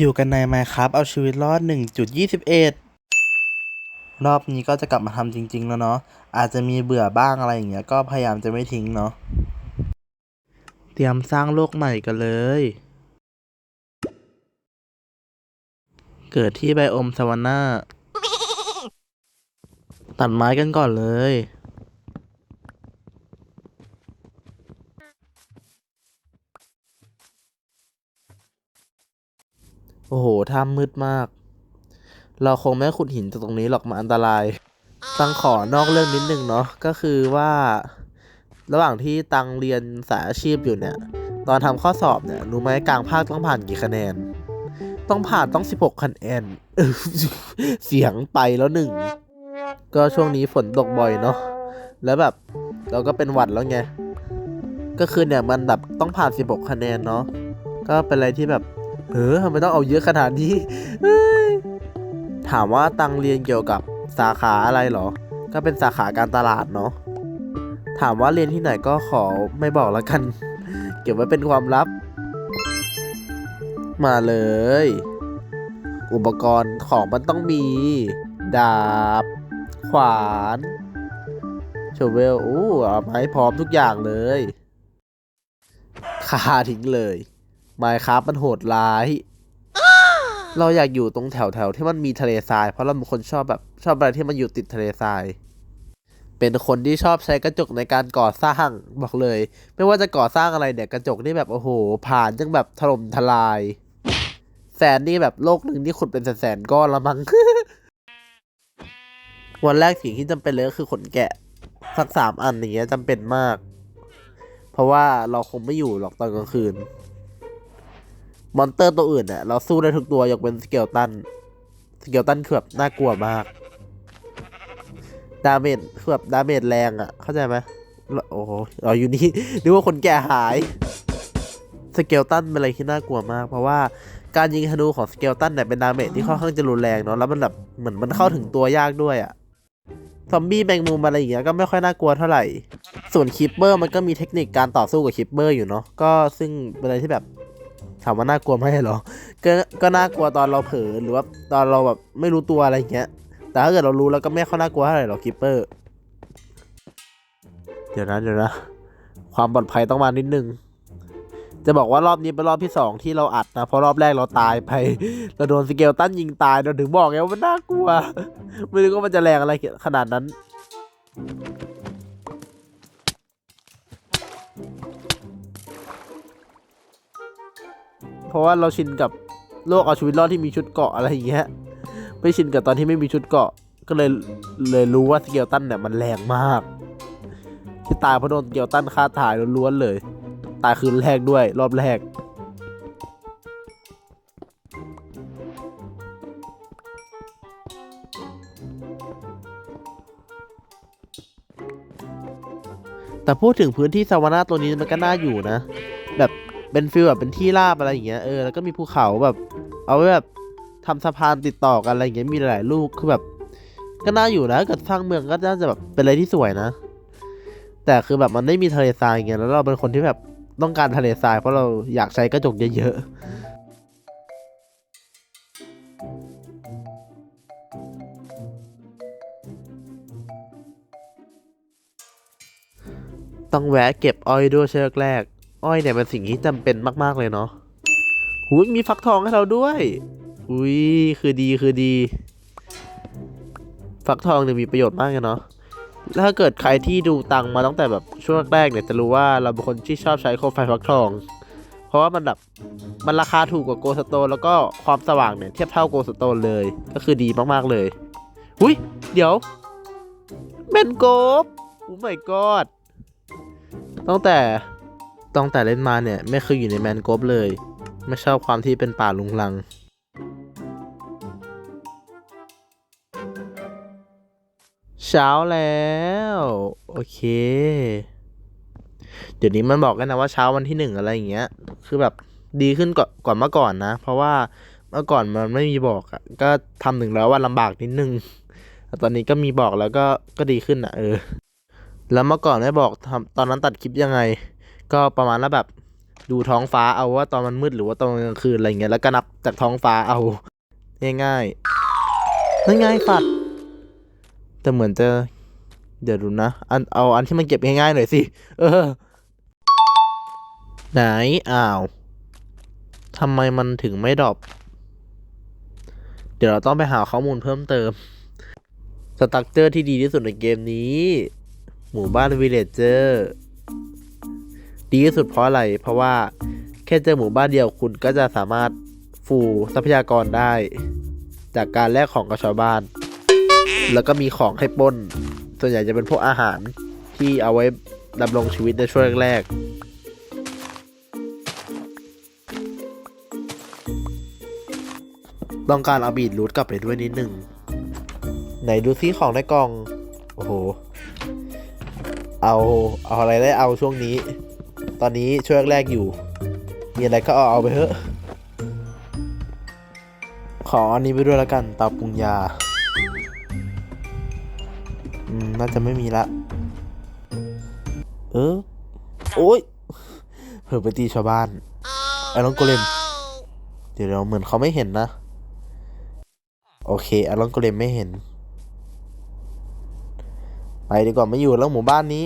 อยู่กันในไมครับเอาชีวิตรอด 1.21 รอบนี้ก็จะกลับมาทำจริง ๆ แล้วเนาะ อาจจะมีเบื่อบ้างอะไรอย่างเงี้ย ก็พยายามจะไม่ทิ้งเนาะ เตรียมสร้างโลกใหม่กันเลย เกิดที่ไบโอมซาวาน่า ตัดไม้กันก่อนเลย โอ้โหถ้ำมืดมาก เราคงไม่ขุดหินจากตรงนี้หรอกมันอันตราย ตังขอนอกเรื่องนิดนึงเนาะ ก็คือว่า ระหว่างที่ตังเรียนสายอาชีพอยู่เนี่ย ตอนทำข้อสอบเนี่ย รู้ไหมกลางภาคต้องผ่านกี่คะแนน ต้องผ่านต้อง 16 คะแนน เสียงไปแล้วหนึ่ง ก็ช่วงนี้ฝนตกบ่อยเนาะ แล้วแบบเราก็เป็นหวัดแล้วไง ก็คือเนี่ยมันแบบต้องผ่าน 16 คะแนนเนาะ ก็เป็นอะไรที่แบบ เออทำไมต้องเอาเยอะขนาดนี้ ถามว่าตังเรียนเกี่ยวกับสาขาอะไรเหรอ ก็เป็นสาขาการตลาดเนาะ ถามว่าเรียนที่ไหนก็ขอไม่บอกแล้วกัน เก็บไว้เป็นความลับ มาเลย อุปกรณ์ของมันต้องมี ดาบ ขวานโชเวลอู้เอามาให้พร้อมทุกอย่างเลยคาทิ้งเลย ไมครับมันโหดร้าย เราอยากอยู่ตรงแถวแถวๆที่มันมีทะเลทราย เพราะเราเป็นคนชอบแบบชอบอะไรที่มันอยู่ติดทะเลทราย เป็นคนที่ชอบใช้กระจกในการก่อสร้างบอกเลย ไม่ว่าจะก่อสร้างอะไรเนี่ยกระจกนี่แบบโอ้โห ผ่านยังแบบถล่มทลาย แสนนี่แบบโลกหนึ่งนี่ขุดเป็นแสนๆก้อนละมั้งวันแรกสิ่งที่จำเป็นเลยก็คือขนแกะสักสามอันอย่างเงี้ยจำเป็นมาก เพราะว่าเราคงไม่อยู่หรอกตอนกลางคืน มอนเตอร์ตัวอื่นเนี่ยเราสู้ได้ทุกตัวยกเว้นสเกลตัน สเกลตันคือแบบน่ากลัวมาก ดาเมจคือแบบดาเมจแรงอะ่ะ เข้าใจไหมโอ้โหเราอยู่นี่นึกว่าคนแก่หาย สเกลตันเป็นอะไรที่น่ากลัวมาก เพราะว่าการยิงธนูของสเกลตันเนี่ยเป็นดาเมจที่ค่อนข้างจะรุนแรงเนาะ แล้วมันแบบเหมือนมันเข้าถึงตัวยากด้วยอะ่ะซอมบี้แมงมุมอะไรอย่างเงี้ยก็ไม่ค่อยน่ากลัวเท่าไหร่ ส่วนคิปเปอร์มันก็มีเทคนิคการต่อสู้กับคิปเปอร์อยู่เนาะ ก็ซึ่งเป็นอะไรที่แบบ ถามว่าน่ากลัวไหมเหรอ ก็ก็น่ากลัวตอนเราเผลอหรือว่าตอนเราแบบไม่รู้ตัวอะไรเงี้ย แต่ถ้าเกิดเรารู้แล้วก็ไม่ค่อยน่ากลัวเท่าไหร่หรอกคิปเปอร์ เดี๋ยวนะเดี๋ยวนะ ความปลอดภัยต้องมานิดนึง จะบอกว่ารอบนี้เป็นรอบที่สองที่เราอัดนะ เพราะรอบแรกเราตายไป เราโดนสเกลตันยิงตายเราถึงบอกไงว่ามันน่ากลัว ไม่รู้ว่ามันจะแรงอะไรขนาดนั้น เพราะว่าเราชินกับโลกเอาชีวิตรอดที่มีชุดเกาะอะไรอย่างเงี้ยไม่ชินกับตอนที่ไม่มีชุดเกาะ ก็เลยเลยรู้ว่าสเกลตันเนี่ยมันแรงมาก ที่ตายเพราะโดนสเกลตันฆ่าตายล้วนๆเลย ตายคืนแรกด้วยรอบแรกแต่พูดถึงพื้นที่ซาวนาตัวนี้มันก็น่าอยู่นะ แบบ เป็นฟิลแบบเป็นที่ราบอะไรอย่างเงี้ยเออแล้วก็มีภูเขาแบบ เอาไว้แบบทำสะพานติดต่อกันอะไรอย่างเงี้ยมีหลายลูกคือแบบ ก็น่าอยู่นะถ้าเกิดสร้างเมืองก็น่าจะแบบเป็นอะไรที่สวยนะ แต่คือแบบมันไม่มีทะเลทรายไงแล้วเราเป็นคนที่แบบต้องการทะเลทรายเพราะเราอยากใช้กระจกเยอะๆต้องแวะเก็บอ้อยด้วยเชือกแรก อ้อยเนี่ยเป็นสิ่งที่จำเป็นมาก ๆ เลยเนาะหูยมีฟักทองให้เราด้วย อุ้ยคือดีคือดี ฟักทองเนี่ยมีประโยชน์มากเลยเนาะถ้าเกิดใครที่ดูตังมาตั้งแต่แบบช่วงแรกเนี่ยจะรู้ว่าเราเป็นคนที่ชอบใช้โคมไฟฟักทอง เพราะว่ามันแบบมันราคาถูกกว่าโกสโตนแล้วก็ความสว่างเนี่ยเทียบเท่าโกสโตนเลย ก็คือดีมากๆเลยหุยเดี๋ยวแมนโกบโอ้ my god ตั้งแต่ ตั้งแต่เล่นมาเนี่ย ไม่เคยอยู่ในแมนโกบเลย ไม่ชอบความที่เป็นป่าลุงลัง เช้าแล้ว โอเค เดี๋ยวนี้มันบอกกันนะว่าเช้าวันที่หนึ่งอะไรอย่างเงี้ย คือแบบดีขึ้นกว่ากว่าเมื่อก่อนนะ เพราะว่าเมื่อก่อนมันไม่มีบอกอะ่ะก็ทำถึงแล้วว่าลำบากนิดนึงแต่ตอนนี้ก็มีบอกแล้วก็ก็ดีขึ้นอะเออ แล้วเมื่อก่อนไม่บอกทำตอนนั้นตัดคลิปยังไง ก็ประมาณแล้วแบบดูท้องฟ้าเอาว่าตอนมันมืดหรือว่าตอนกลางคืนอะไรเงี้ยแล้วก็นับจากท้องฟ้าเอาง่ายๆนั่นไงสัตว์แต่เหมือนจะเดี๋ยวดูนะอันเอาอันที่มันเก็บง่ายๆหน่อยสิเออ ไหนอ้าวทำไมมันถึงไม่ดรอปเดี๋ยวเราต้องไปหาข้อมูลเพิ่มเติม สตั๊กเจอร์ที่ดีที่สุดในเกมนี้ หมู่บ้านวิลเลจเจอร์ ดีที่สุดเพราะอะไร เพราะว่าแค่เจอหมู่บ้านเดียวคุณก็จะสามารถฟูทรัพยากรได้ จากการแลกของกับชาวบ้าน แล้วก็มีของให้ปล้น ส่วนใหญ่จะเป็นพวกอาหารที่เอาไว้ดำรงชีวิตในช่วงแรกต้องการเอาบีดรูทกลับไปด้วยนิดหนึ่ง ไหนดูซิของในกล่อง โอ้โห เอา เอาอะไรได้เอาช่วงนี้ ตอนนี้ช่วงแรกอยู่ มีอะไรก็เอาเอาไปเถอะ ขออันนี้ไปด้วยแล้วกันตาปรุงยา อืม น่าจะไม่มีละ เออ โอ้ยเผื่อไปตีชาวบ้าน ไอ้ลองโกเลม เดี๋ยวเราเหมือนเขาไม่เห็นนะ โอเคไอ้ลองโกเลมไม่เห็น ไปดีกว่าไม่อยู่แล้วหมู่บ้านนี้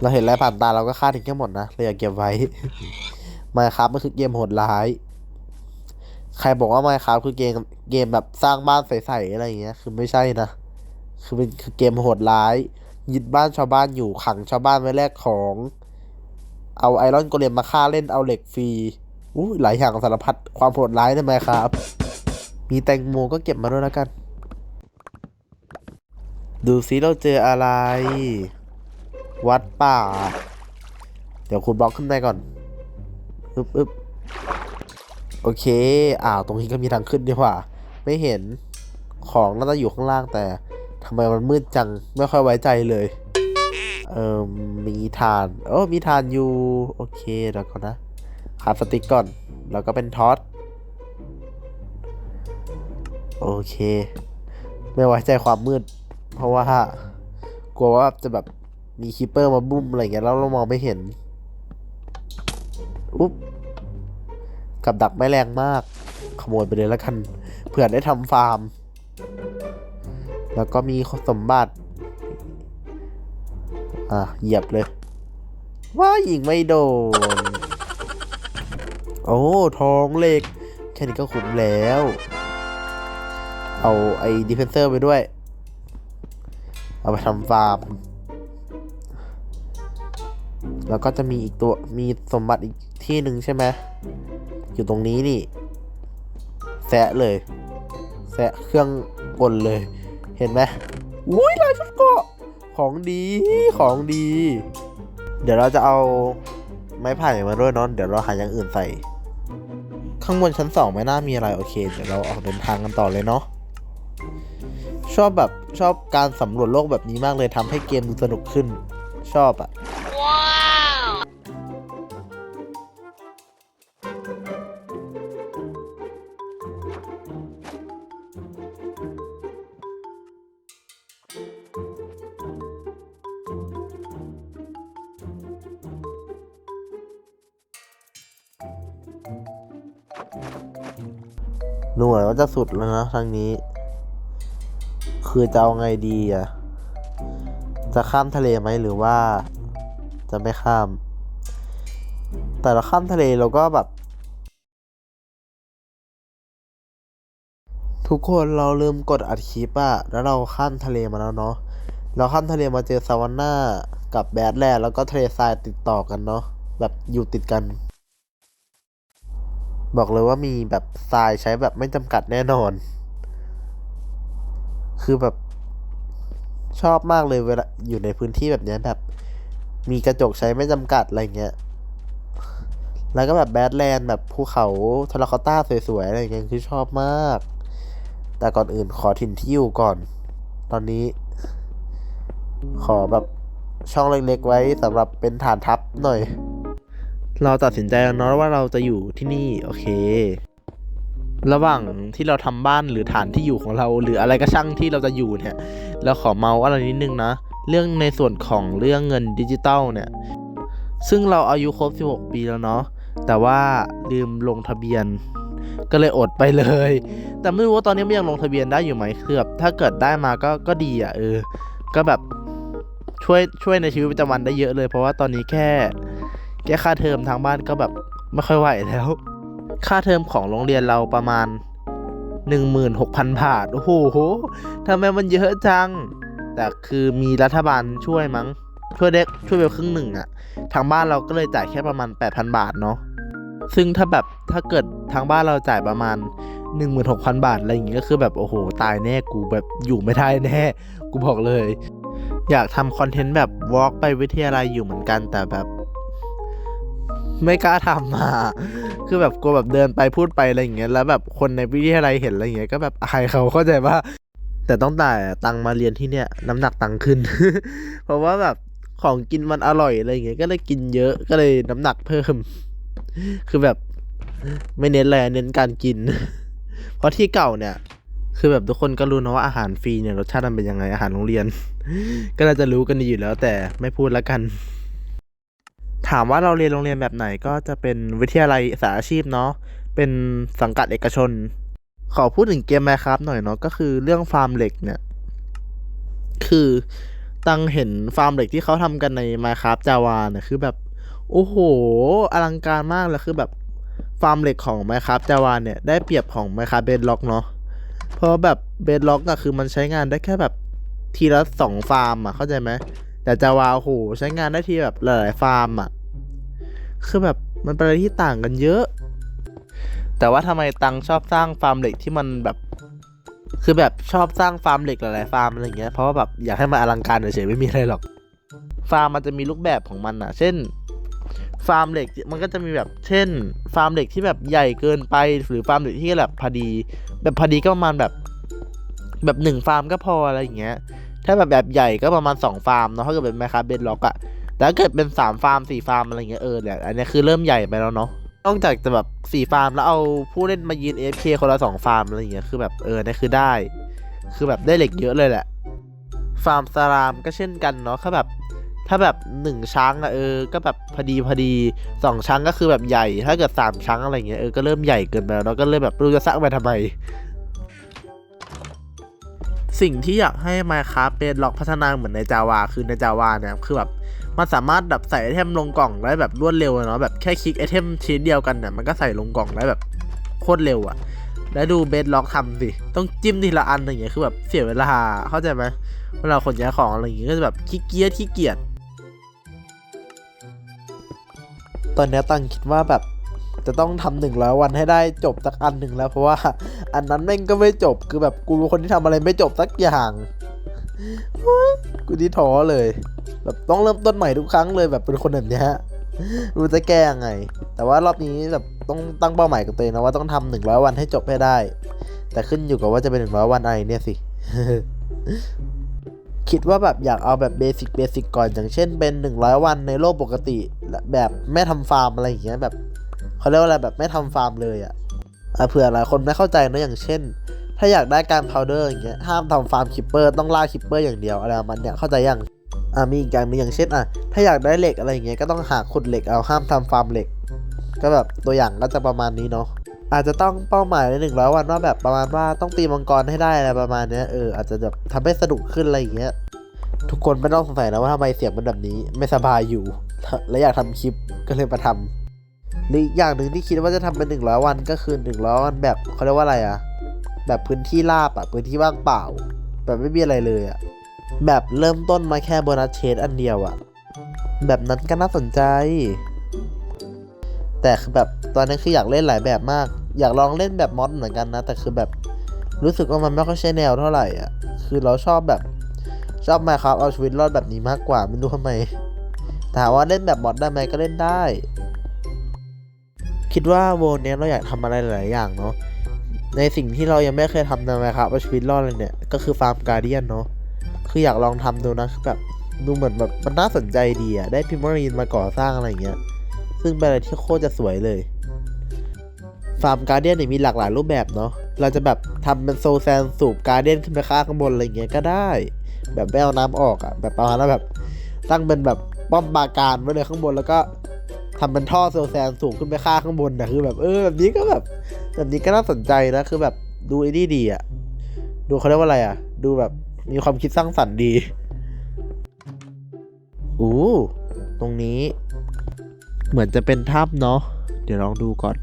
เราเห็นอะไรผ่านตาเราก็ฆ่าทิ้งแค่หมดนะเราอยากเก็บไว้มาครับมันคือเกมโหดร้าย ใครบอกว่ามาครับคือเกมเกมแบบสร้างบ้านใสๆอะไรอย่างเงี้ย คือไม่ใช่นะ คือเป็นคือเกมโหดร้าย ยึดบ้านชาวบ้านอยู่ขังชาวบ้านไว้แลกของ เอาไอรอนโกเลมมาฆ่าเล่นเอาเหล็กฟรีอู้หลายอย่างสารพัดความโหดร้ายได้ไหมครับ มีแตงโมก็เก็บมาด้วยแล้วกัน ดูซิเราเจออะไร วัดป่า เดี๋ยวคุณบล็อกขึ้นไปก่อนอึ๊บอึ๊บโอเค อ้าว ตรงนี้ก็มีทางขึ้นดีกว่า ไม่เห็น ของน่าจะอยู่ข้างล่างแต่ทำไมมันมืดจัง ไม่ค่อยไว้ใจเลย เอ่อ มีทานโอ้มีทานอยู่ โอเคเดี๋ยวก่อนนะหาดสติกก่อน แล้วก็เป็นท็อตโอเค ไม่ไว้ใจความมืด เพราะว่ากลัวว่าจะแบบ มีคีปเปอร์มาบุ้มอะไรเงี้ยแล้วเรามองไม่เห็นอุ๊บกับดักไม่แรงมาก ขโมยไปเลยแล้วกันเผื่อได้ทำฟาร์ม แล้วก็มีสมบัติ อะ เหยียบเลย ว่ายิงไม่โดน โอ้ทองเหล็ก แค่นี้ก็คุ้มแล้ว เอาไอ้ดิเฟนเซอร์ไปด้วย เอาไปทำฟาร์ม แล้วก็จะมีอีกตัวมีสมบัติอีกที่หนึ่งใช่ไหมอยู่ตรงนี้นี่แซะเลยแซะเครื่องกลเลย เห็นไหมอุ้ยลายชุดเกาะของดีของดี เดี๋ยวเราจะเอาไม้ไผ่มาด้วยเนอะเดี๋ยวเราหาอย่างอื่นใส่ ข้างบนชั้นสองไม่น่ามีอะไรโอเค เดี๋ยวเราออกเดินทางกันต่อเลยเนาะชอบแบบชอบการสำรวจโลกแบบนี้มากเลยทำให้เกมดูสนุกขึ้น ชอบอะ หน่วยว่าจะสุดแล้วนะทางนี้ คือจะเอาไงดีอะ จะข้ามทะเลไหมหรือว่า จะไม่ข้าม แต่เราข้ามทะเลเราก็แบบ ทุกคนเราลืมกดอัดคลิปอะแล้วเราข้ามทะเลมาแล้วเนาะเราข้ามทะเลมาเจอซาวานนากับแบดแลนด์แล้วก็ทะเลทรายติดต่อกันเนาะแบบอยู่ติดกัน บอกเลยว่ามีแบบทรายใช้แบบไม่จำกัดแน่นอน คือแบบชอบมากเลยเวลาอยู่ในพื้นที่แบบเนี้ยแบบ มีกระจกใช้ไม่จำกัดอะไรเงี้ย แล้วก็แบบแบดแลนด์แบบภูเขาทราคอต้าสวยๆอะไรเงี้ยคือชอบมาก แต่ก่อนอื่นขอถิ่นที่อยู่ก่อน ตอนนี้ ขอแบบช่องเล็กๆไว้สำหรับเป็นฐานทัพหน่อย เราตัดสินใจแล้วเนาะว่าเราจะอยู่ที่นี่โอเค ระหว่างที่เราทำบ้านหรือฐานที่อยู่ของเรา หรืออะไรก็ช่างที่เราจะอยู่เนี่ยเราขอเมาอะไรนิดนึงนะ เรื่องในส่วนของเรื่องเงินดิจิตอลเนี่ย ซึ่งเราอายุครบ 16 ปีแล้วเนาะแต่ว่าลืมลงทะเบียน ก็เลยอดไปเลย แต่ไม่รู้ว่าตอนนี้มันยังลงทะเบียนได้อยู่ไหมคือแบบถ้าเกิดได้มาก็ก็ดีอะเออ ก็แบบช่วยช่วยในชีวิตประจำวันได้เยอะเลย เพราะว่าตอนนี้แค่ แค่ค่าเทอมทางบ้านก็แบบไม่ค่อยไหวแล้ว ค่าเทอมของโรงเรียนเราประมาณ 16,000 บาท โอ้โหทำไมมันเยอะจัง แต่คือมีรัฐบาลช่วยมั้ง ช่วยได้ช่วยไปครึ่งหนึ่งอะทางบ้านเราก็เลยจ่ายแค่ประมาณ 8,000 บาทเนาะ ซึ่งถ้าแบบถ้าเกิดทางบ้านเราจ่ายประมาณ 16,000 บาทอะไรอย่างงี้ก็คือแบบโอ้โห ตายแน่กูแบบอยู่ไม่ได้แน่ กูบอกเลย อยากทำคอนเทนต์แบบวอล์กไปวิทยาลัยอยู่เหมือนกันแต่แบบ ไม่กล้าทำมาคือแบบกลัวแบบเดินไปพูดไปอะไรอย่างเงี้ยแล้วแบบคนในวิทยาลัยเห็นอะไรอย่างเงี้ยก็แบบอายเขาเข้าใจว่า แต่ต้องจ่ตังมาเรียนที่เนี่ยน้ำหนักตังค์ขึ้น เพราะว่าแบบของกินมันอร่อยอะไรอย่างเงี้ยก็เลยกินเยอะก็เลยน้ำหนักเพิ่ม คือแบบไม่เน้นอะไรเน้นการกิน เพราะที่เก่าเนี่ย คือแบบทุกคนก็รู้นะว่าอาหารฟรีเนี่ยรสชาติมันเป็นยังไงอาหารโรงเรียน ก็น่าจะรู้กันดีอยู่แล้วแต่ไม่พูดแล้วกัน ถามว่าเราเรียนโรงเรียนแบบไหนก็จะเป็นวิทยาลัยสาอาชีพเนาะ เป็นสังกัดเอกชน ขอพูดถึงเกม Minecraft หน่อยเนาะก็คือเรื่องฟาร์มเหล็กเนี่ย คือตังเห็นฟาร์มเหล็กที่เขาทำกันใน Minecraft Java เนี่ยคือแบบ โอ้โห อลังการมากเลยคือแบบฟาร์มเหล็กของ Minecraft Java เนี่ยได้เปรียบของ Minecraft Bedrock เนาะเพราะแบบ Bedrock อะคือมันใช้งานได้แค่แบบทีละสองฟาร์มอะเข้าใจไหม แต่ Java โอ้โหใช้งานได้ทีแบบหลายๆฟาร์มอะ คือแบบมันเป็นอะไรที่ต่างกันเยอะ แต่ว่าทำไมตังชอบสร้างฟาร์มเหล็กที่มันแบบ คือแบบชอบสร้างฟาร์มเหล็กหลายๆฟาร์มอะไรอย่างเงี้ย เพราะว่าแบบอยากให้มันอลังการเฉยๆไม่มีอะไรหรอก ฟาร์มมันจะมีรูปแบบของมันอะ เช่น ฟาร์มเหล็กมันก็จะมีแบบ เช่น ฟาร์มเหล็กที่แบบใหญ่เกินไป หรือฟาร์มเหล็กที่แบบพอดี แบบพอดีก็ประมาณแบบ แบบหนึ่งฟาร์มก็พออะไรอย่างเงี้ย ถ้าแบบแบบใหญ่ก็ประมาณสองฟาร์มเนาะถ้าเกิดเป็นแมคคาเบนล็อกอะแต่ถ้าเกิดเป็นสามฟาร์มสี่ฟาร์มอะไรเงี้ยเออเนี่ยอันนี้คือเริ่มใหญ่ไปแล้วเนาะนอกจากจะแบบสี่ฟาร์มแล้วเอาผู้เล่นมายืน AFK คนละสองฟาร์มอะไรเงี้ยคือแบบเออเนี่ยคือได้ คือแบบได้เหล็กเยอะเลยแหละ ฟาร์มสลามก็เช่นกันเนาะถ้าแบบถ้าแบบหนึ่งช้างอะเออ ก็แบบพอดีพอดีสองช้างก็คือแบบใหญ่ ถ้าเกิดสามช้างอะไรเงี้ยเออ ก็เริ่มใหญ่เกินไปแล้วเนาก็เริ่มแบบรู้จะสร้างไปทำไม สิ่งที่อยากให้ Minecraft เป็นล็อกพัฒนาเหมือนใน Java คือใน Java เนี่ยคือแบบมันสามารถแบบใส่ไอเทมลงกล่องได้แบบรวดเร็วเนาะแบบแค่คลิกไอเทมชิ้นเดียวกันเนี่ยมันก็ใส่ลงกล่องได้แบบโคตรเร็วอะแล้วดูเบสล็อกทำสิต้องจิ้มทีละอันอย่างเงี้ยคือแบบเสียเวลาเข้าใจไหมเวลาขนย้ายของอะไรอย่างเงี้ยก็จะแบบขี้เกียจขี้เกียจตอนนี้ตังคิดว่าแบบ จะต้องทำหนึ่งร้อยวันให้ได้จบสักอันหนึ่งแล้ว เพราะว่าอันนั้นแม่งก็ไม่จบคือแบบกูเป็นคนที่ทำอะไรไม่จบสักอย่างเฮ้ยกูที่ท้อเลย แบบต้องเริ่มต้นใหม่ทุกครั้งเลยแบบเป็นคนแบบนี้ยรู้จะแก้ยังไง แต่ว่ารอบนี้แบบต้องตั้งเป้าหมายกับตัวเองนะว่าต้องทำหนึ่งร้อยวันให้จบให้ได้ แต่ขึ้นอยู่กับว่าจะเป็นหนึ่งร้อยวันอะไรเนี่ยสิคิดว่าแบบอยากเอาแบบเบสิกเบสิกก่อนอย่างเช่นเป็นหนึ่งร้อยวันในโลกปกติและแบบไม่ทำฟาร์มอะไรอย่างเงี้ยแบบ เขาเรียกว่าอะไรแบบไม่ทำฟาร์มเลยอะอะเผื่อหลายคนไม่เข้าใจนะอย่างเช่น ถ้าอยากได้การพาวเดอร์อย่างเงี้ยห้ามทำฟาร์มคิปเปอร์ต้องล่าคิปเปอร์อย่างเดียวอะไรประมันเนี่ยเข้าใจยังอ่ามีอีกอย่างนึงอย่างเช่นอะถ้าอยากได้เหล็กอะไรอย่างเงี้ยก็ต้องหาขุดเหล็กเอาห้ามทำฟาร์มเหล็ก ก็แบบตัวอย่างก็จะประมาณนี้เนาะอาจจะต้องเป้าหมายในหนึ่งร้อยวันว่าแบบประมาณว่าต้องตีมังกรให้ได้อะไรประมาณเนี้ยเอออาจจะแบบทำให้สนุกขึ้นอะไรอย่างเงี้ยทุกคนไม่ต้องสงสัยนะว่าทำไมเสียงมันแบบนี้ไม่สบายอยู่ และอยากทำคลิปก็เลยมาทำ หรืออีกอย่างหนึ่งที่คิดว่าจะทำเป็นหนึ่งร้อยวันก็คือหนึ่งร้อยวันแบบเขาเรียกว่าอะไรอะแบบพื้นที่ราบอะพื้นที่ว่างเปล่า แบบไม่มีอะไรเลยอะแบบเริ่มต้นมาแค่โบนัสเชดอันเดียวอะแบบนั้นก็น่าสนใจ แต่คือแบบตอนนี้คืออยากเล่นหลายแบบมาก อยากลองเล่นแบบมอดเหมือนกันนะ แต่คือแบบรู้สึกว่ามันไม่ค่อยใช่แนวเท่าไหร่อะ คือเราชอบแบบชอบมาครับเอาชีวิตรอดแบบนี้มากกว่าไม่รู้ทำไมถามว่าเล่นแบบมอดได้ไหมก็เล่นได้ คิดว่าโวเนี้ยเราอยากทำอะไรหลายอย่างเนาะในสิ่งที่เรายังไม่เคยทำนนะครับเอาชีวิตรอดเลยเนี่ยก็คือฟาร์มการเดียนเนาะคืออยากลองทำดูนะคือแบบดูเหมือนแบบมันน่าสนใจดีอะได้พิมพ์รีนมาก่อสร้างอะไรอย่างเงี้ยซึ่งเป็นอะไรที่โคตรจะสวยเลยฟาร์มการเดียนเนี่ยมีหลากหลายรูปแบบเนาะเราจะแบบทำเป็นโซแซนสูบการเดียนขึ้นไปข้างบนอะไรเงี้ยก็ได้ แบบไม่เอาน้ำออกอะแบบประมาณว่าแบบตั้งเป็นแบบป้อมปราการไว้เลยข้างบนแล้วก็ ทำเป็นท่อเซลแซนสูงขึ้นไปฆ่าข้างบนนะคือแบบเออแบบนี้ก็แบบแบบนี้ก็น่าสนใจนะคือแบบดูไอ้นี่ดีอะดูเขาเรียกว่าอะไรอะดูแบบมีความคิดสร้างสรรค์ดีอู้ตรงนี้ เหมือนจะเป็นถ้ำเนาะเดี๋ยวลองดูก่อน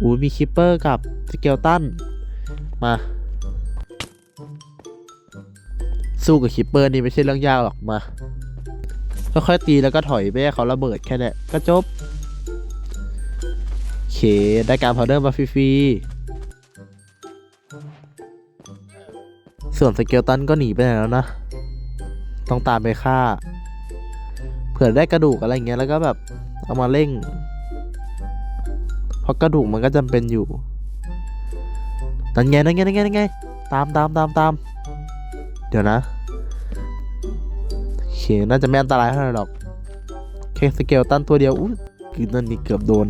อู้มีคิปเปอร์กับสเกลตันมา สู้กับคิปเปอร์นี่ไม่ใช่เรื่องยากหรอกมา ค่อยๆตีแล้วก็ถอยไปให้เขาระเบิดแค่นั้นก็จบโอเคได้การพาวเดอร์มาฟรีๆส่วนสเกลตันก็หนีไปไหนแล้วนะ ต้องตามไปฆ่า เผื่อได้กระดูกอะไรเงี้ยแล้วก็แบบเอามาเร่ง เพราะกระดูกมันก็จำเป็นอยู่นั่นไงนั่นไงนั่นไงนั่นไงตามตามตามตามเดี๋ยวนะ เคน่าจะไม่อันตรายเท่าไหร่หรอกแค่สเกลตันตัวเดียวอุ้คือนั่นนี่เกือบโดน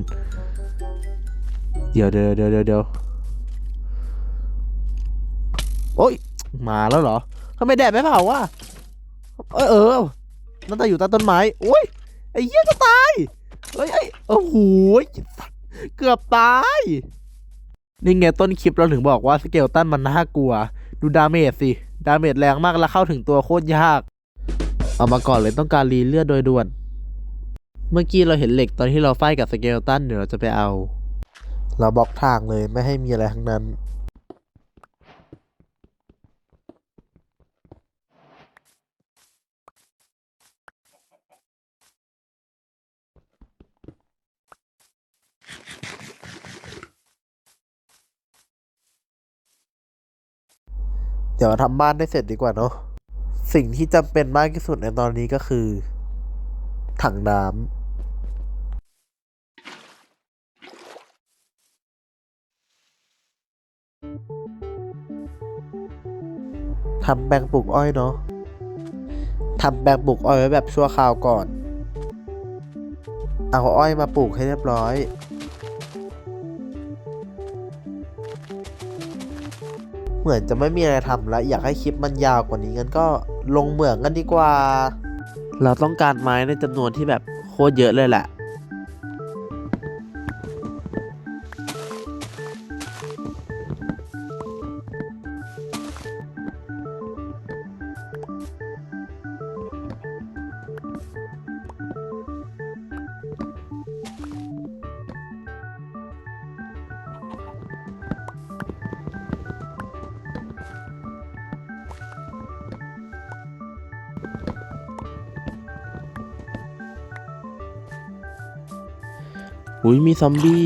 เดี๋ยวเดี๋ยวเดี๋ยวเดี๋ยวเดี๋ยวโอ้ยมาแล้วเหรอทำไมแดดไม่เผาวะเออเออนั่นแต่อยู่ใต้ต้นไม้โอ้ยไอ้เหี้ยจะตายเฮ้ยไอ้โอ้โหเกือบตายนี่ไงต้นคลิปเราถึงบอกว่าสเกลตันมันน่ากลัว ดูดาเมจสิ ดาเมจแรงมากแล้วเข้าถึงตัวโคตรยาก เอามาก่อนเลยต้องการรีเลือดโดยด่วน เมื่อกี้เราเห็นเหล็กตอนที่เราไฟกับสเกลตันเดี๋ยวเราจะไปเอา เราบล็อกทางเลยไม่ให้มีอะไรทั้งนั้น เดี๋ยวทำบ้านได้เสร็จดีกว่าเนาะ สิ่งที่จำเป็นมากที่สุดในตอนนี้ก็คือ ถังน้ำทำแปลงปลูกอ้อยเนาะ ทำแปลงปลูกอ้อยไว้แบบชั่วคราวก่อน เอาอ้อยมาปลูกให้เรียบร้อย เหมือนจะไม่มีอะไรทำแล้ว อยากให้คลิปมันยาวกว่านี้งั้นก็ ลงเหมืองกันดีกว่า เราต้องการไม้ในจำนวนที่แบบโคตรเยอะเลยแหละ อุ้ยมีซอมบี้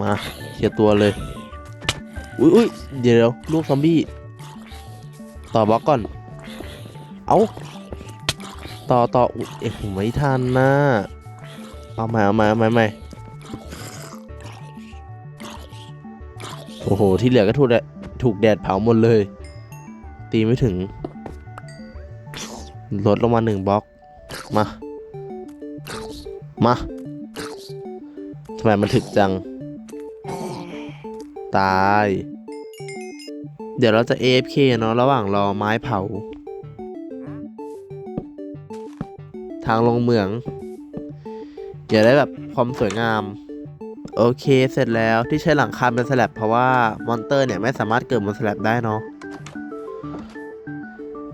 มาเคลียร์ตัวเลยอุ้ยอุ้ยเดี๋ยวลูกซอมบี้ต่อบล็อกก่อน เอาต่อต่ออุ๊ยเอ๊ะผมไม่ทันนะเอาใหม่เอาใหม่เอาใหม่เอาใหม่โอ้โห ที่เหลือก็ถูกแดดถูกแดดเผาหมดเลย ตีไม่ถึง ลดลงมาหนึ่งบล็อก มา มา ทำไมมันถึกจัง ตาย เดี๋ยวเราจะ AFK เนาะระหว่างรอไม้เผา ทางลงเหมืองอย่าได้แบบความสวยงาม โอเคเสร็จแล้วที่ใช้หลังคาเป็นสแลบเพราะว่ามอนเตอร์เนี่ยไม่สามารถเกิดบนสแลบได้เนาะ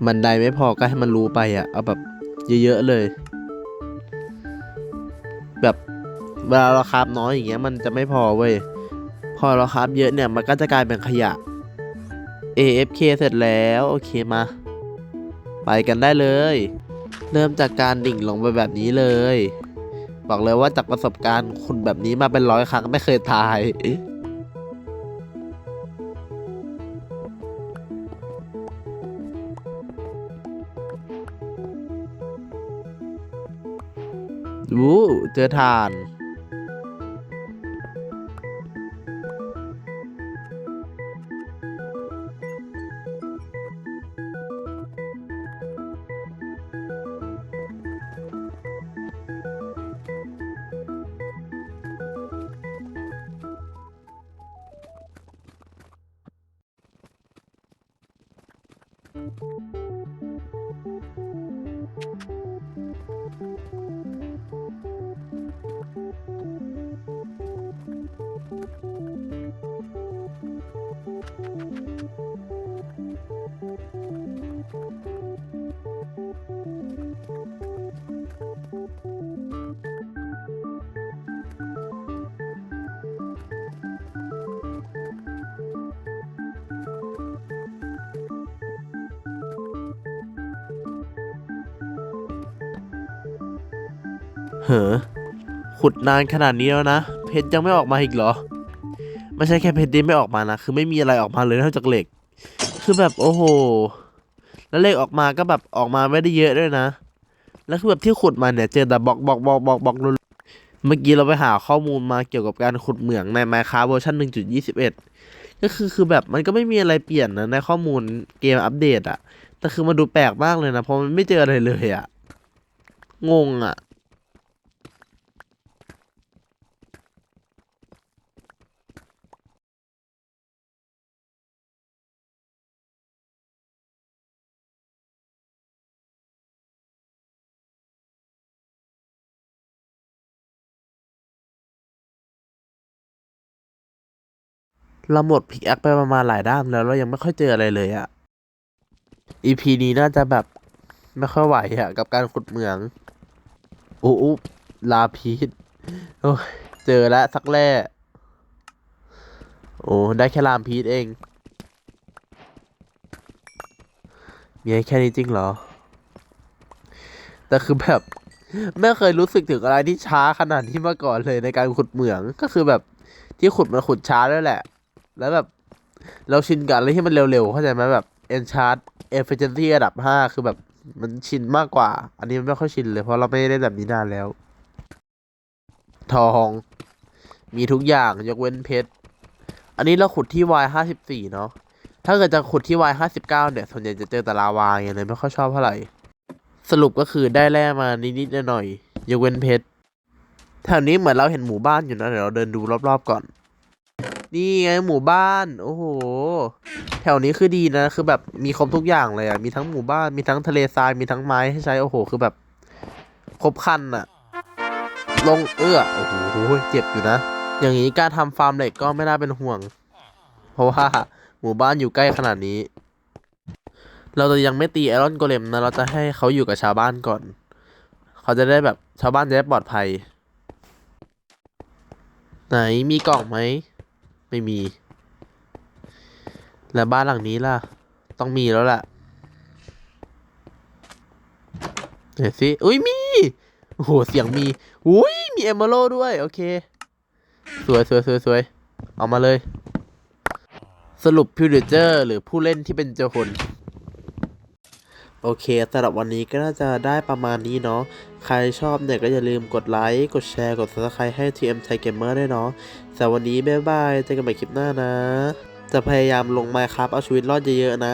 บันไดไม่พอก็ให้มันรู้ไปอะเอาแบบเยอะๆเลย เวลาเราคาบน้อยอย่างเงี้ยมันจะไม่พอเว้ย พอเราคาบเยอะเนี่ยมันก็จะกลายเป็นขยะ AFK เสร็จแล้วโอเคมา ไปกันได้เลย เริ่มจากการดิ่งลงไปแบบนี้เลย บอกเลยว่าจากประสบการณ์คุณแบบนี้มาเป็นร้อยครั้งไม่เคยตายดูเจอทาน Thank you. เหอขุดนานขนาดนี้แล้วนะ เพชรยังไม่ออกมาอีกเหรอ ไม่ใช่แค่เพชรที่ไม่ออกมานะ คือไม่มีอะไรออกมาเลยนอกจากเหล็ก คือแบบโอ้โห แล้วเหล็กออกมาก็แบบออกมาไม่ได้เยอะด้วยนะ แล้วคือแบบที่ขุดมาเนี่ยเจอแต่บอกบอกบอกบอกบอกรัวๆเมื่อกี้เราไปหาข้อมูลมาเกี่ยวกับการขุดเหมืองใน Minecraft เวอร์ชัน1.21 ก็คือคือแบบมันก็ไม่มีอะไรเปลี่ยนนะในข้อมูลเกมอัปเดตอะแต่คือมันดูแปลกมากเลยนะเพราะมันไม่เจออะไรเลยอะงงอะ เราหมดพิกแอคไปประมาณหลายด้ามแล้วเรายังไม่ค่อยเจออะไรเลยอะ EP นี้น่าจะแบบไม่ค่อยไหวอะกับการขุดเหมืองอู้อลาพีดโอ้เจอแล้วสักแร่โอ้ได้แค่ลามพีดเองมีแค่นี้จริงเหรอ แต่คือแบบไม่เคยรู้สึกถึงอะไรที่ช้าขนาดนี้มาก่อนเลยในการขุดเหมืองก็คือแบบที่ขุดมันขุดช้าด้วยแหละ แล้วแบบ เราชินกับอะไรที่มันเร็วๆ เข้าใจไหมแบบ enchant efficiency ระดับห้าคือแบบมันชินมากกว่า อันนี้มันไม่ค่อยชินเลย เพราะเราไม่ได้แบบนี้นานแล้ว ทองมีทุกอย่างยกเว้นเพชร อันนี้เราขุดที่ y ห้าสิบสี่เนาะ ถ้าเกิดจะขุดที่ y ห้าสิบเก้าเนี่ย ส่วนใหญ่จะเจอแต่ลาวาไงเลยไม่ค่อยชอบเท่าไหร่ สรุปก็คือได้แร่มานิดๆหน่อยๆยกเว้นเพชร แถวนี้เหมือนเราเห็นหมู่บ้านอยู่นะ เดี๋ยวเราเดินดูรอบๆก่อน นี่ไงหมู่บ้าน โอ้โห แถวนี้คือดีนะ คือแบบมีครบทุกอย่างเลยอะ มีทั้งหมู่บ้าน มีทั้งทะเลทราย มีทั้งไม้ให้ใช้ โอ้โห คือแบบ ครบครันอะ ลงเอื้อ โอ้โห เจ็บอยู่นะ อย่างนี้การทำฟาร์มเหล็กก็ไม่น่าเป็นห่วง เพราะว่าหมู่บ้านอยู่ใกล้ขนาดนี้ เราจะยังไม่ตีไอรอนโกเลมนะ เราจะให้เขาอยู่กับชาวบ้านก่อน เขาจะได้แบบชาวบ้านจะได้ปลอดภัย ไหนมีกล่องไหม ไม่มี แล้วบ้านหลังนี้ล่ะ ต้องมีแล้วล่ะเดี๋ยวสิอุ้ยมีโอ้โหเสียงมีอุ้ยมีเอมเบโลด้วย โอเค สวยสวยสวยสวยเอามาเลย สรุปพิวเดเจอร์ หรือผู้เล่นที่เป็นเจ้าคน โอเคสำหรับวันนี้ก็น่าจะได้ประมาณนี้เนาะ ใครชอบเนี่ยก็อย่าลืมกดไลค์ กดแชร์ กด subscribe ให้ TM Thai Gamer ด้วยเนาะสำหรับวันนี้บ๊ายบายเจอกันใหม่คลิปหน้านะ จะพยายามลงไมครับเอาชีวิตรอดเยอะๆนะ